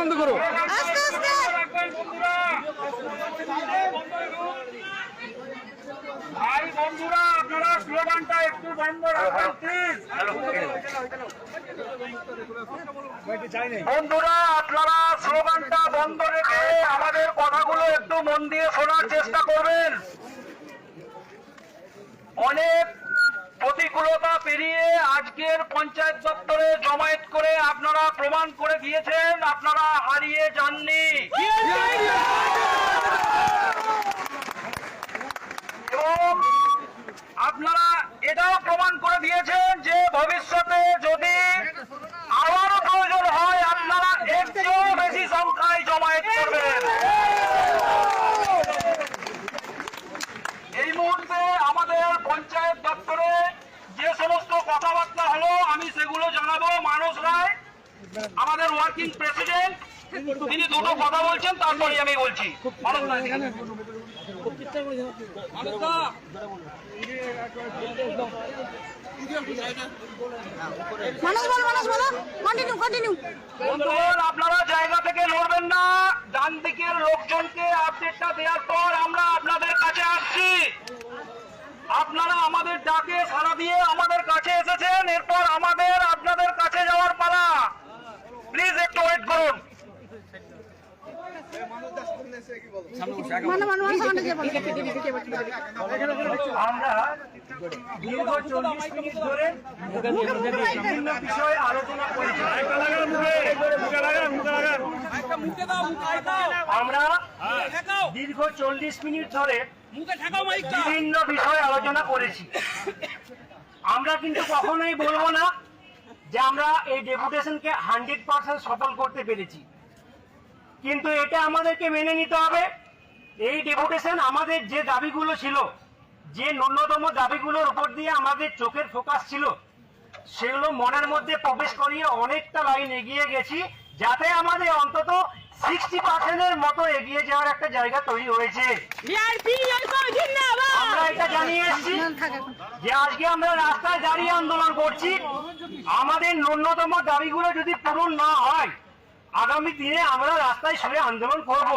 বন্ধ করো। ভাই, বন্ধুরা, আপনারা স্লোগানটা একটু বন্ধ প্লিজ বন্ধুরা, আপনারা স্লোগানটা বন্ধ রেখে আমাদের কথাগুলো একটু মন দিয়ে শোনার চেষ্টা করবেন। অনেক প্রতিকূলতা পেরিয়ে আজকের পঞ্চায়েত দপ্তরে জমায়েত করে আপনারা প্রমাণ করে দিয়েছেন, আপনারা হারিয়ে যাননি। আপনারা এটাও প্রমাণ করে দিয়েছেন যে ভবিষ্যতে যদি আবারও প্রয়োজন হয় আপনারা এর চেয়েও বেশি সংখ্যায় জমায়েত করবেন এই মুহূর্তে আমাদের পঞ্চায়েত দপ্তরে যে সমস্ত কথাবার্তা হলো আমি সেগুলো জানাব মানুষ রায় আমাদের ওয়ার্কিং প্রেসিডেন্ট তিনি দুটো কথা বলছেন তারপরে আমি বলছি। বন্ধুগণ আপনারা জায়গা থেকে নড়বেন না। ডান দিকের লোকজনকে আপডেটটা দেওয়ার পর আমরা আপনাদের কাছে আসছি। আপনারা আমাদের ডাকে সাড়া দিয়ে আমাদের কাছে এসেছেন এরপর আমাদের আপনাদের কাছে যাওয়ার পালা প্লিজ একটু ওয়েট করুন মানে মানে মানে সামনে যে বলো আমরা দীর্ঘ চল্লিশ মিনিট ধরে বিভিন্ন বিষয়ে আলোচনা করেছি। আমরা দীর্ঘ চল্লিশ মিনিট ধরে বিভিন্ন বিষয়ে আলোচনা করেছি। আমরা কিন্তু কখনোই বলব না যে আমরা এই ডেপুটেশনকে হান্ড্রেড পার্সেন্ট সফল করতে পেরেছি। কিন্তু এটা আমাদেরকে মেনে নিতে হবে। এই ডেপুটেশন আমাদের যে দাবিগুলো ছিল যে ন্যূনতম দাবিগুলোর উপর দিয়ে আমাদের চোখের ফোকাস ছিল সেগুলো মনের মধ্যে প্রবেশ করিয়ে অনেকটা লাইন এগিয়ে গেছি যাতে আমাদের অন্তত সিক্সটি পার্সেন্টের মতো এগিয়ে যাওয়ার একটা জায়গা তৈরি হয়েছে। আমরা এটা জানিয়ে এসেছি যে আজকে আমরা রাস্তায় দাঁড়িয়ে আন্দোলন করছি। আমাদের ন্যূনতম দাবিগুলো যদি পূরণ না হয় আগামী দিনে আমরা রাস্তায় সরে আন্দোলন করব।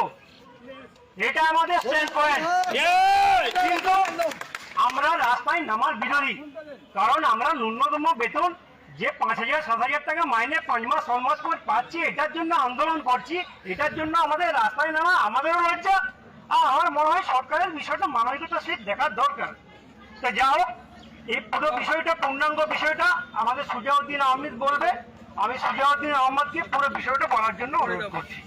এটা আমাদের স্ট্যান্ড পয়েন্ট কিন্তু আমরা রাস্তায় নামার বিরোধী কারণ আমরা ন্যূনতম বেতন যে পাঁচ হাজার সাত হাজার টাকা মাইনে পাঁচ মাস ছ মাস পর পাচ্ছি এটার জন্য আন্দোলন করছি। এটার জন্য আমাদের রাস্তায় নামা আমাদেরও লজ্জা। আর আমার মনে হয় সরকারের বিষয়টা মানবিকতা সে দেখার দরকার। তো যা হোক এই পুরো বিষয়টা পূর্ণাঙ্গ বিষয়টা আমাদের সুজাউদ্দিন আহমেদ বলবে। আমি সুজাউদ্দিন আহমদকে পুরো বিষয়টা বলার জন্য অনুরোধ করছি।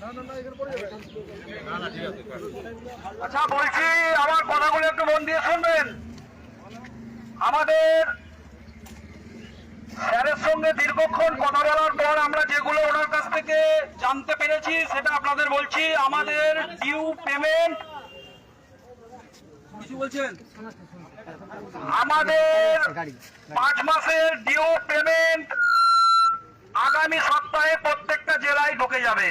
আচ্ছা বলছি আমার কথাগুলো একটু মন দিয়ে শুনবেন। আমাদের স্যারের সঙ্গে দীর্ঘক্ষণ কথা বলার পর আমরা যেগুলো ওনার কাছ থেকে জানতে পেরেছি, সেটা আপনাদের বলছি। আমাদের ডিউ পেমেন্ট বলছেন আমাদের পাঁচ মাসের ডিউ পেমেন্ট আগামী সপ্তাহে প্রত্যেকটা জেলায় ঢুকে যাবে।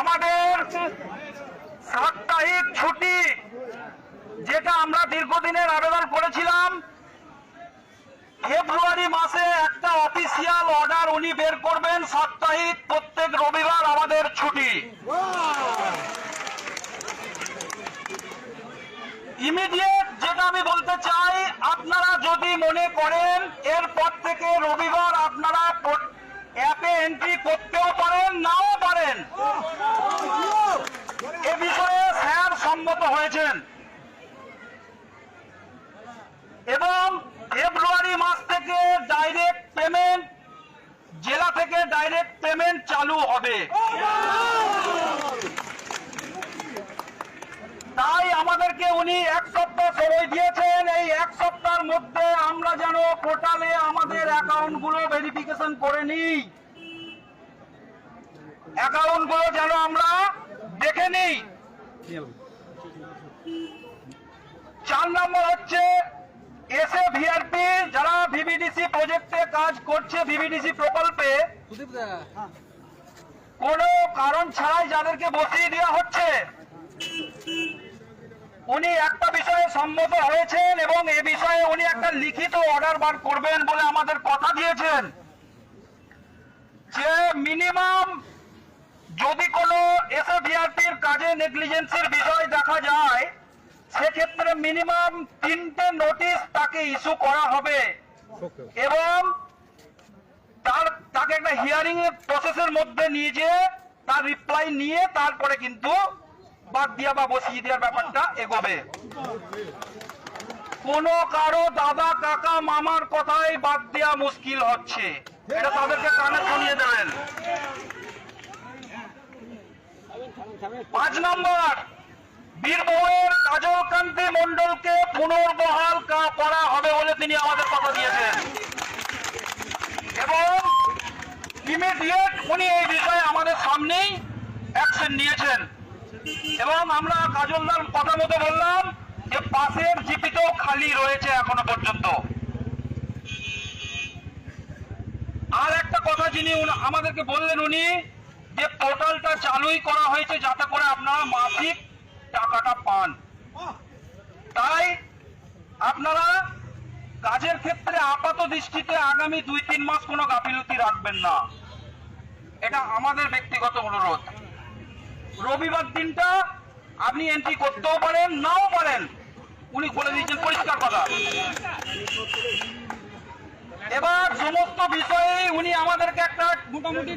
আমাদের সাপ্তাহিক ছুটি, যেটা আমরা দীর্ঘদিনের আবেদন করেছিলাম, ফেব্রুয়ারি মাসে অফিসিয়াল অর্ডার উনি বের করবেন সাপ্তাহিক প্রত্যেক রবিবার আমাদের ছুটি। ইমিডিয়েট যেটা আমি বলতে চাই, আপনারা যদি মনে করেন, এরপর থেকে রবিবার আপনারা অ্যাপে এন্ট্রি করতেও পারেন, নাও পারেন। এ বিষয়ে স্যার সম্মত হয়েছেন এবং ফেব্রুয়ারি মাস থেকে ডাইরেক্ট পেমেন্ট জেলা থেকে ডাইরেক্ট পেমেন্ট চালু হবে। তাই আমাদেরকে উনি এক সপ্তাহ সময় দিয়েছেন। এই এক সপ্তাহের মধ্যে আমরা যেন পোর্টালে আমাদের অ্যাকাউন্টগুলো ভেরিফিকেশন করে নিই। অ্যাকাউন্টগুলো যেন আমরা দেখে নিই। চার নম্বর হচ্ছে এসে ভিআরপি যারা প্রজেক্টে কাজ করছে ভিভিডিসি প্রকল্পে। কোনো কারণ ছাড়াই যাদেরকে বসিয়ে দেওয়া হচ্ছে। উনি একটা বিষয়ে সম্মত হয়েছেন এবং এ বিষয়ে উনি একটা লিখিত অর্ডার বার করবেন বলে আমাদের কথা দিয়েছেন। যে মিনিমাম যদি কোনো এসএফিআরপির কাজে নেগলিজেন্সির বিষয় দেখা যায় সেক্ষেত্রে মিনিমাম তিনটে নোটিশ তাকে ইস্যু করা হবে। এবং তার, তাকে একটা হিয়ারিং এর মধ্যে নিয়ে তার রিপ্লাই নিয়ে তারপরে কিন্তু বাদ দিয়া বা বসিয়ে দেওয়ার ব্যাপারটা এগোবে। কারও দাদা, কাকা, মামার কথাই বাদ দেওয়া মুশকিল হচ্ছে। এটা তাদেরকে কানে শুনিয়ে দেবেন। পাঁচ নম্বর, বীরভূমের কাজল কান্তি মন্ডলকে পুনর্বহাল করা তিনি আমাদের কথা দিয়েছেন। এবং ইমিডিয়েট উনি এই বিষয়ে আমাদের সামনেই অ্যাকশন নিয়েছেন। এবং আমরা কাজলদার কথা মতো বললাম যে পাশের জিপিতেও খালি রয়েছে এখনও পর্যন্ত। আর একটা কথা যিনি আমাদেরকে বললেন উনি যে পোর্টালটা চালুই করা হয়েছে যাতে করে আপনারা মাসিক টাকাটা পান। তাই আপনারা আপাত দৃষ্টিতে আগামী দুই তিন মাস কোনো গাফিলতি রাখবেন না। এটা আমাদের ব্যক্তিগত অনুরোধ। রবিবার দিনটা আপনি এন্ট্রি করতেও পারেন নাও পারেন। উনি বলে দিয়েছেন পরিষ্কার কথা। এবার সমস্ত বিষয়ে উনি আমাদেরকে একটা মোটামুটি।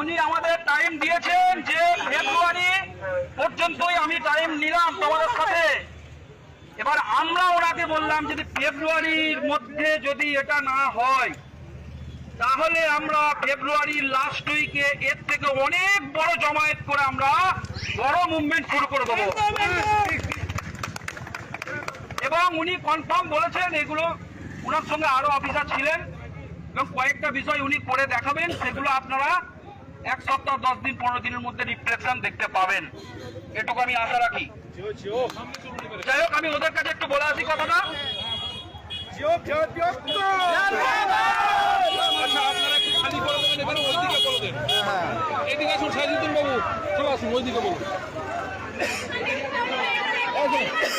উনি আমাদের টাইম দিয়েছেন যে পর্যন্তই আমি টাইম নিলাম তোমাদের সাথে। এবার আমরা ওনাকে বললাম, যদি ফেব্রুয়ারির মধ্যে যদি এটা না হয়, তাহলে আমরা ফেব্রুয়ারির লাস্ট উইকে এর থেকে অনেক বড় জমায়েত করে আমরা বড় মুভমেন্ট শুরু করে দেবো। এবং উনি কনফার্ম বলেছেন এগুলো, ওনার সঙ্গে আরও অফিসার ছিলেন, এবং কয়েকটা বিষয় উনি করে দেখাবেন, সেগুলো আপনারা এক সপ্তাহ দশ দিন পনেরো দিনের মধ্যে রিফ্লেকশন দেখতে পাবেন। এটুকু আমি আশা রাখি। যাই হোক আমি ওদের কাছে একটু বলে আসি কথাটা। আচ্ছা আপনারা একটু খালি করে দেবেন এখানে ওইদিকে বলে দেন এদিকে আসুন বাবু চলে আসুন ওইদিকে বলুন।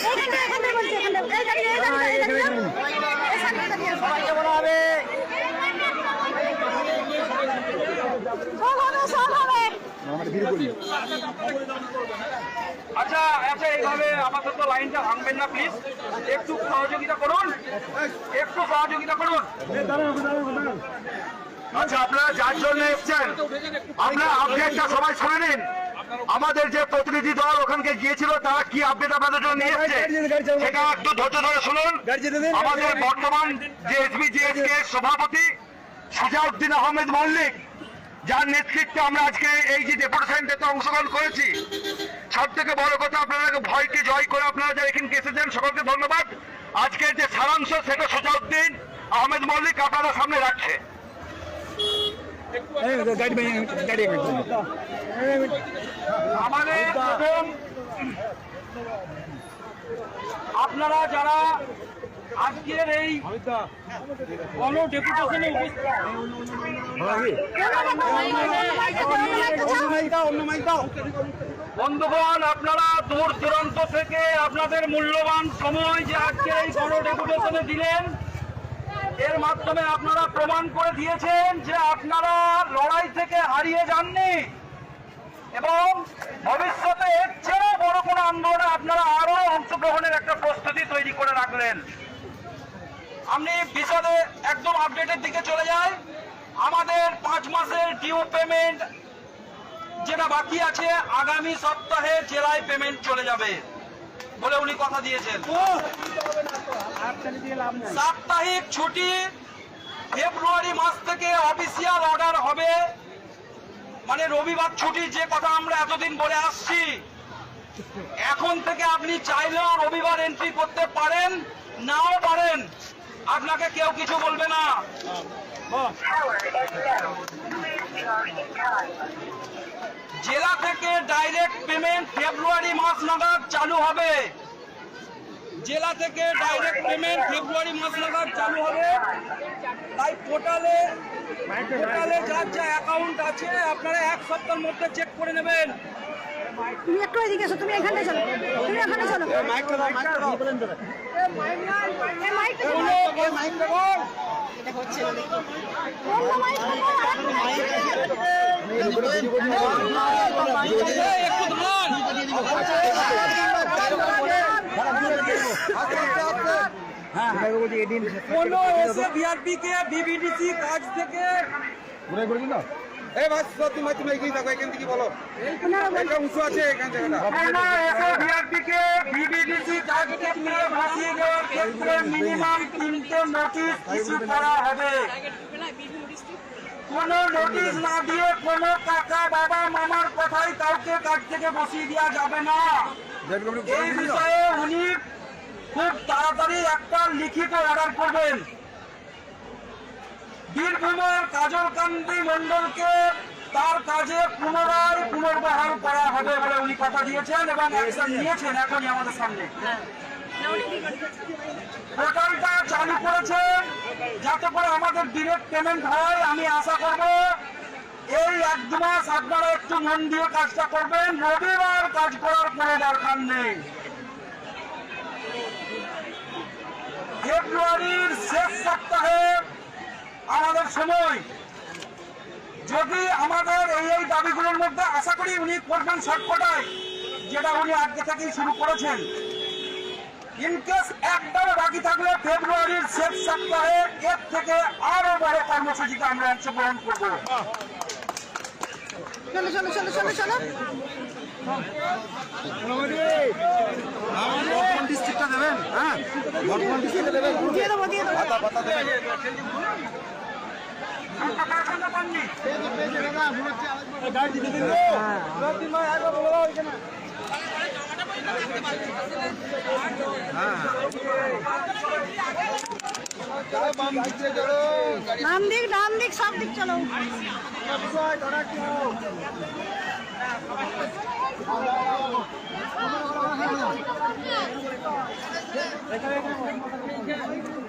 বলছি এখানটা এই গাড়ি এই গাড়ি এই গাড়ি এই সামনে গাড়ি আছে সবাইকে বলা হবে সব হবে সব হবে আচ্ছা আচ্ছা এইভাবে আপাতত লাইনটা ভাঙবেন না প্লিজ একটু সহযোগিতা করুন। একটু সহযোগিতা করুন। আচ্ছা আপনারা যার জন্য এসছেন আপনারা আপডেটটা সবাই শুনে নিন। আমাদের যে প্রতিনিধি দল ওখানকে গিয়েছিল তারা কি আপডেট আপনাদের জন্য নিয়ে এসছে সেটা একটু ধৈর্য ধরে শুনুন। আমাদের বর্তমান যে এসবি জিএসকে সভাপতি সুজাউদ্দিন আহমেদ মল্লিক যার নেতৃত্বে আমরা আজকে এই যে ডেপুটেশনটাতে অংশগ্রহণ করেছি সব থেকে বড় কথা আপনারা ভয়কে জয় করে আপনারা যারা এখানে এসেছেন সকলকে ধন্যবাদ। আজকের যে সারাংশ সেটা সুজাউদ্দিন আহমেদ মল্লিক আপনারা সামনে রাখছে। আমাদের প্রথম আপনারা যারা আজকের এই গণ ডেপুটেশনে উপস্থিত। বন্ধুগণ, আপনারা দূর দূরান্ত থেকে আপনাদের মূল্যবান সময় যে আজকে এই গণ ডেপুটেশনে দিলেন, এর মাধ্যমে আপনারা প্রমাণ করে দিয়েছেন যে আপনারা লড়াই থেকে হারিয়ে যাননি এবং ভবিষ্যতে এর চেয়েও বড় কোনো আন্দোলনে আপনারা আরও অংশগ্রহণের একটা প্রস্তুতি তৈরি করে রাখলেন। আমি বিশদে একদম আপডেটের দিকে চলে যাই। আমাদের পাঁচ মাসের ডিউ পেমেন্ট যেটা বাকি আছে, আগামী সপ্তাহে জেলায় পেমেন্ট চলে যাবে বলে উনি কথা দিয়েছেন। সাপ্তাহিক ছুটি ফেব্রুয়ারি মাস থেকে অফিসিয়াল অর্ডার হবে। মানে রবিবার ছুটি, যে কথা আমরা এতদিন বলে আসছি। এখন থেকে আপনি চাইলেও রবিবার এন্ট্রি করতে পারেন, নাও পারেন। আপনাকে কেউ কিছু বলবে না। জেলা থেকে ডাইরেক্ট পেমেন্ট ফেব্রুয়ারি মাস নাগাদ চালু হবে। জেলা থেকে ডাইরেক্ট পেমেন্ট ফেব্রুয়ারি মাস নাগাদ চালু হবে। তাই পোর্টালে পোর্টালে যার যা অ্যাকাউন্ট আছে আপনারা এক সপ্তাহের মধ্যে চেক করে নেবেন। তুমি একটু এদিকে এসো তুমি এখানে চলো তুমি এখানে চলো। এই মাইকটা কোনো মাইক দেখুন কোন এসে বিআরপি কে বিবিডিসি কাজ থেকে এই ভাই তুই মাই তুমি এগিয়ে থাকো এখান থেকে বলো। এটা উঁচু আছে এখান থেকে কোন এসে বিআরপি কে বিবিডিসি কাজ থেকে ভাসিয়ে দেওয়ার ক্ষেত্রে মিনিমাম তিনটে নোটিশ ইস্যু করা হবে। কোন নোটিশ না দিয়ে কোন কাকা বাবা মামার কথাই কাউকে কাজ থেকে বসিয়ে দেওয়া যাবে না। এই বিষয়ে উনি খুব তাড়াতাড়ি একটা লিখিত অর্ডার করবেন। বীরভূমের কাজল কান্তি মন্ডলকে তার কাজে পুনরায় পুনর্বহাল করা হবে বলে উনি কথা দিয়েছেন এবং অ্যাকশন নিয়েছেন এখনই আমাদের সামনে। পোর্টালটা চালু করেছেন যাতে করে আমাদের ডিরেক্ট পেমেন্ট হয়। আমি আশা করব এই এক দু মাস আপনারা একটু মন দিয়ে কাজটা করবেন। রবিবার কাজ করার কোনো দরকার নেই। ফেব্রুয়ারির শেষ সপ্তাহে আমাদের সময়। যদি আমাদের এই এই দাবিগুলোর মধ্যে আশা করি উনি করবেন শর্টকটায় যেটা উনি আজকে থেকেই শুরু করেছেন। ইনকেস একটাও বাকি থাকলে ফেব্রুয়ারির শেষ সপ্তাহে এর থেকে আরও বড় কর্মসূচিতে আমরা অংশগ্রহণ করব। চলো চলো চলো চলো চলো। ডিস্ট্রিক্টটা দেবেন হ্যাঁ? দিয়ে দেবো দিয়ে দেবো। ডান দিক ডান দিক সব দিক চলো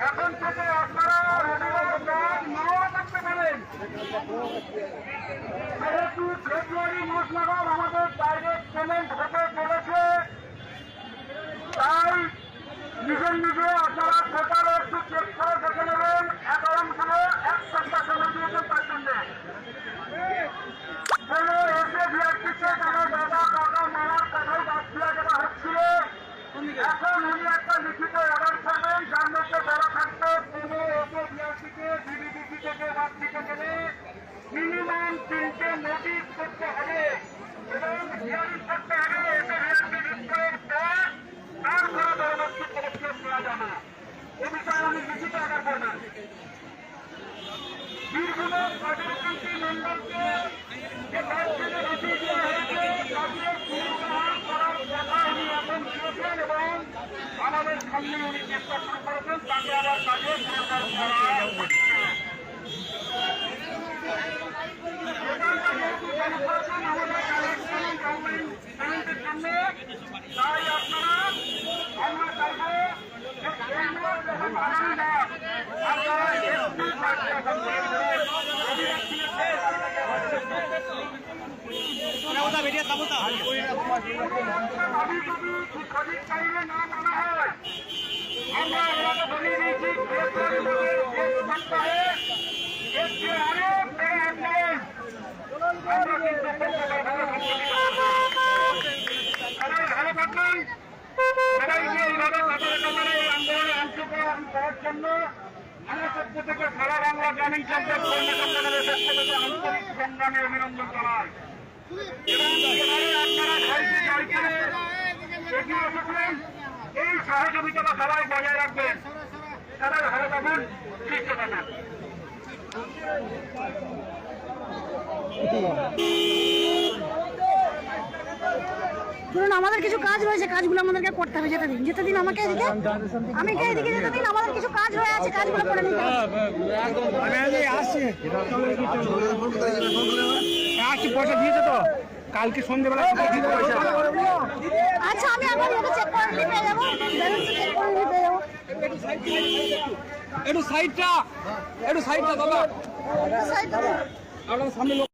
এখন থেকে আপনারা নাও করতে পারেন। ফেব্রুয়ারি মাস নাগাদ আমাদের ডাইরেক্ট পেমেন্ট হতে চলেছে তাই নিজের নিজে আপনারা টোটাল একটু চেক করে দেখে নেবেন অ্যাকাউন্টগুলো এক সপ্তাহ সময় দিয়েছেন তার জন্য কোনো এসে বিআরপিতে কোনো দাদা কাকা মামার কথাই বাদ দেওয়া যেটা হচ্ছিল এখন উনি একটা লিখিত অর্ডার করবেন যার মধ্যে বলা থাকবে কোনো এসে বিআরপিতে বিবিডিসি থেকে বাদ দিতে গেলে মিনিমাম তিনটে নোটিশ করতে হবে এবং হিয়ারিং করতে হবে এসে বিআরপি নিশ্চয়ের পর তারপরে পরবর্তী পদক্ষেপ নেওয়া যাবে এ বিষয়ে আমি লিখিত অর্ডার করবেন বীরভূমের কাজলকান্তি মন্ডলকে যে কাজ থেকে বসিয়ে দেওয়া হয়েছে তাদের পুনর্বহাল করার কথা উনি এখন দিয়েছেন এবং সামনে উনি চেষ্টা শুরু করেছেন তাকে আবার কাজে সরকার করা আমাদের কালেকশন গভর্নমেন্ট পেমেন্টের জন্য তাই আপনারা আমরা চাইব যে কেন্দ্র যখন আগামী মাস আপনারা এসপি কাজটা সম্পন্ন করবেন দাবি যদি সঠিক টাইমে না মানা হয় আমরা ওনাকে বলিয়ে দিয়েছি ফেব্রুয়ারি মাসের শেষ সপ্তাহে এসপি অনেক থেকে আন্দোলন আমরা কিন্তু সবাই ভালো থাকবেন সবাইকে এইভাবে তাদের কাছে এই আন্দোলনে অংশগ্রহণ জন্য আমার পক্ষ থেকে সারা বাংলা গ্রামীণ সংসদ কর্মী সম্মেলনের পক্ষ থেকে আন্তরিক সংগ্রামে অভিনন্দন জানাই শুনুন, আমাদের কিছু কাজ রয়েছে, কাজগুলো আমাদেরকে করতে হবে, যেতে দিন যেতে দিন আমাকে এদিকে আমি এদিকে যেতে দিন, আমাদের কিছু কাজ হয়ে আছে, কাজগুলো করে নিতে হবে। আসছি পয়সা দিয়েছে তো। কালকে সন্ধ্যেবেলা পয়সা আচ্ছা আমি একবার ওকে চেক করে নিয়ে যাব ব্যালেন্স চেক করে নিয়ে পেয়ে একটু সাইডটা একটু সাইডটা দাদা। সাইডটা আপনার সামনে লোক